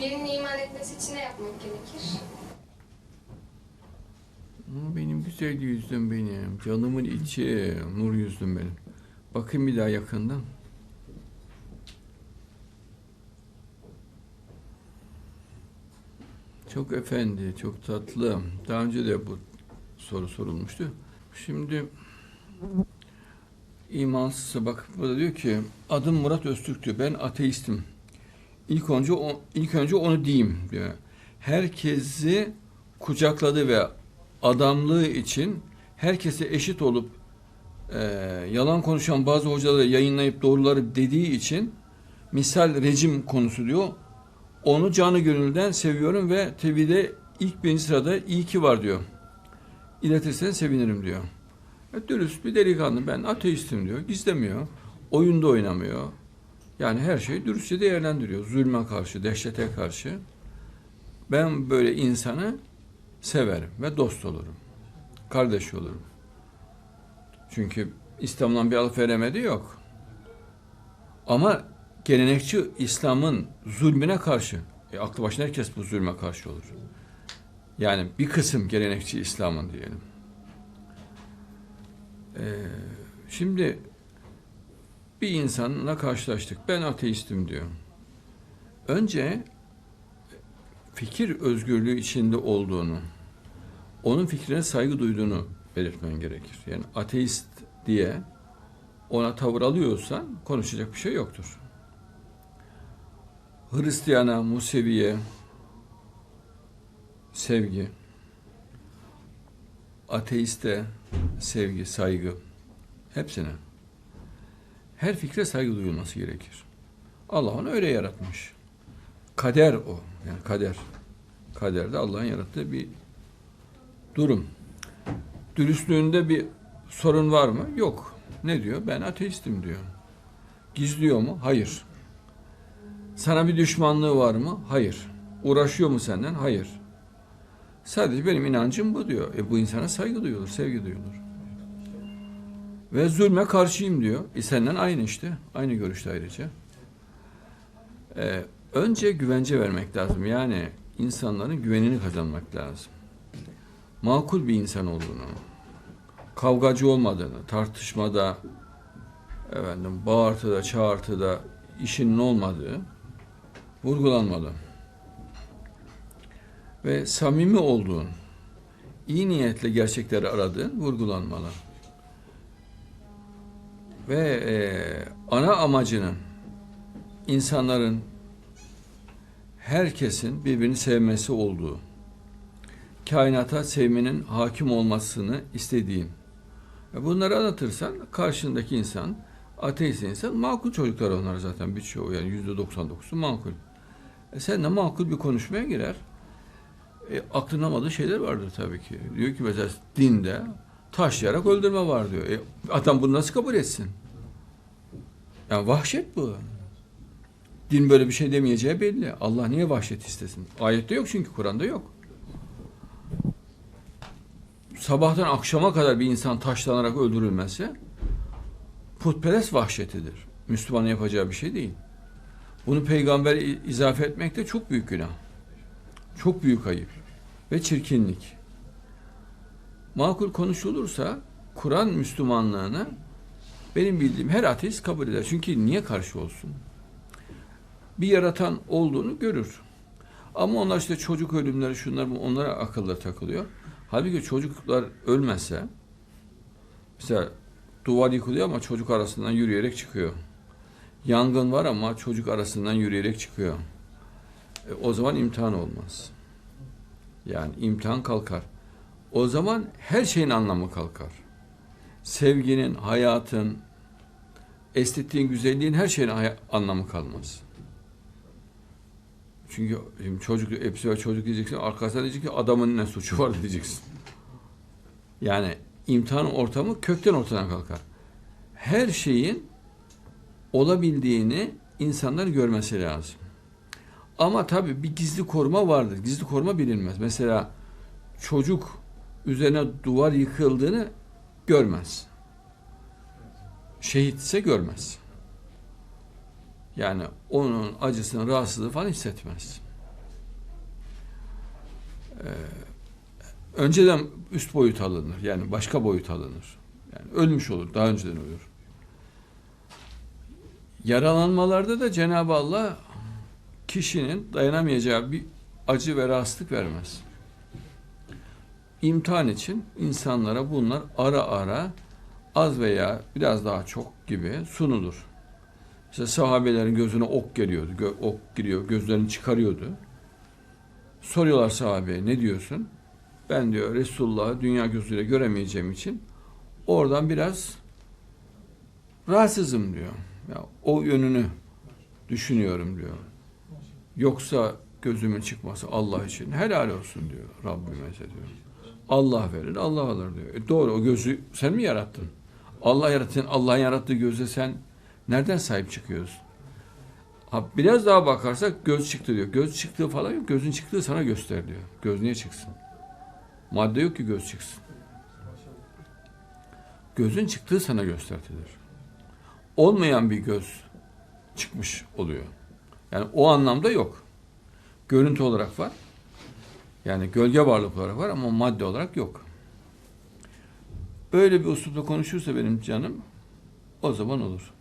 Birinin iman etmesi için ne yapmak gerekir? Benim güzel yüzüm benim. Canımın içi. Nur yüzüm benim. Bakın bir daha yakından. Çok efendi, çok tatlı. Daha önce de bu soru sorulmuştu. Şimdi imansızsa bak burada diyor ki adım Murat Öztürk diyor. Ben ateistim. İlk önce o, ilk önce onu diyeyim diyor. Herkesi kucakladı ve adamlığı için herkese eşit olup e, yalan konuşan bazı hocaları yayınlayıp doğruları dediği için misal rejim konusu diyor. Onu canı gönülden seviyorum ve tevhide ilk birinci sırada iyi ki var diyor. İletirsen sevinirim diyor. E, dürüst bir delikanlı ben ateistim diyor. Gizlemiyor. Oyunda oynamıyor. Yani her şeyi dürüstçe değerlendiriyor. Zulme karşı, dehşete karşı. Ben böyle insanı severim ve dost olurum. Kardeş olurum. Çünkü İslam'dan bir alıp veremedi yok. Ama gelenekçi İslam'ın zulmüne karşı, e, aklı başına herkes bu zulme karşı olur. Yani bir kısım gelenekçi İslam'ın diyelim. Ee, şimdi bir insanla karşılaştık. Ben ateistim diyor. Önce fikir özgürlüğü içinde olduğunu, onun fikrine saygı duyduğunu belirtmen gerekir. Yani ateist diye ona tavır alıyorsan konuşacak bir şey yoktur. Hristiyana, Museviye sevgi, ateiste sevgi, saygı hepsine her fikre saygı duyulması gerekir. Allah onu öyle yaratmış. Kader o. Yani kader. Kader de Allah'ın yarattığı bir durum. Dürüstlüğünde bir sorun var mı? Yok. Ne diyor? Ben ateistim diyor. Gizliyor mu? Hayır. Sana bir düşmanlığı var mı? Hayır. Uğraşıyor mu senden? Hayır. Sadece benim inancım bu diyor. E bu insana saygı duyulur, sevgi duyulur. Ve zulme karşıyım diyor. E senden aynı işte. Aynı görüşte ayrıca. Ee, önce güvence vermek lazım. Yani insanların güvenini kazanmak lazım. Makul bir insan olduğunu, kavgacı olmadığını, tartışmada, efendim, bağırtıda, çağırtıda işinin olmadığı vurgulanmalı. Ve samimi olduğun, iyi niyetle gerçekleri aradığın vurgulanmalı ve e, ana amacının insanların herkesin birbirini sevmesi olduğu, kainata sevmenin hakim olmasını istediğin. E, Bunları anlatırsan karşındaki insan, ateist insan, makul çocuklar onlar zaten birçoğu yani yüzde 99'u makul. E sen de makul bir konuşmaya girer. E, aklın şeyler vardır tabii ki. Diyor ki mesela dinde taşlayarak öldürme var diyor. E, adam bunu nasıl kabul etsin? Yani vahşet bu. Din böyle bir şey demeyeceği belli. Allah niye vahşet istesin? Ayette yok çünkü Kur'an'da yok. Sabahtan akşama kadar bir insan taşlanarak öldürülmesi putperest vahşetidir. Müslümanın yapacağı bir şey değil. Bunu peygamber izafe etmek de çok büyük günah. Çok büyük ayıp ve çirkinlik. Makul konuşulursa Kur'an Müslümanlığını benim bildiğim her ateist kabul eder. Çünkü niye karşı olsun? Bir yaratan olduğunu görür. Ama onlar işte çocuk ölümleri şunlar onlara akılları takılıyor. Halbuki çocuklar ölmese mesela duvar yıkılıyor ama çocuk arasından yürüyerek çıkıyor. Yangın var ama çocuk arasından yürüyerek çıkıyor. E, o zaman imtihan olmaz. Yani imtihan kalkar. O zaman her şeyin anlamı kalkar. Sevginin, hayatın, estetiğin, güzelliğin her şeyin anlamı kalmaz. Çünkü şimdi çocuk, hepsi var çocuk diyeceksin, arkasına diyeceksin ki adamın ne suçu var diyeceksin. Yani imtihan ortamı kökten ortadan kalkar. Her şeyin olabildiğini insanlar görmesi lazım. Ama tabii bir gizli koruma vardır. Gizli koruma bilinmez. Mesela çocuk üzerine duvar yıkıldığını görmez. Şehitse görmez. Yani onun acısını, rahatsızlığı falan hissetmez. önceden üst boyut alınır. Yani başka boyut alınır. Yani ölmüş olur. Daha önceden ölür. Yaralanmalarda da Cenab-ı Allah kişinin dayanamayacağı bir acı ve rahatsızlık vermez. İmtihan için insanlara bunlar ara ara az veya biraz daha çok gibi sunulur. İşte sahabelerin gözüne ok geliyordu. Gö- ok giriyor, gözlerini çıkarıyordu. Soruyorlar sahabeye ne diyorsun? Ben diyor Resulullah'ı dünya gözüyle göremeyeceğim için oradan biraz rahatsızım diyor. Ya o yönünü düşünüyorum diyor. Yoksa gözümün çıkması Allah için helal olsun diyor Rabbime diyor. Allah verir, Allah alır diyor. E doğru o gözü sen mi yarattın? Allah yarattın, Allah'ın yarattığı göze sen nereden sahip çıkıyorsun? Ha, biraz daha bakarsak göz çıktı diyor. Göz çıktığı falan yok. Gözün çıktığı sana göster diyor. Göz niye çıksın? Madde yok ki göz çıksın. Gözün çıktığı sana göstertilir. Olmayan bir göz çıkmış oluyor. Yani o anlamda yok. Görüntü olarak var. Yani gölge varlık olarak var ama madde olarak yok. Böyle bir uslupla konuşursa benim canım o zaman olur.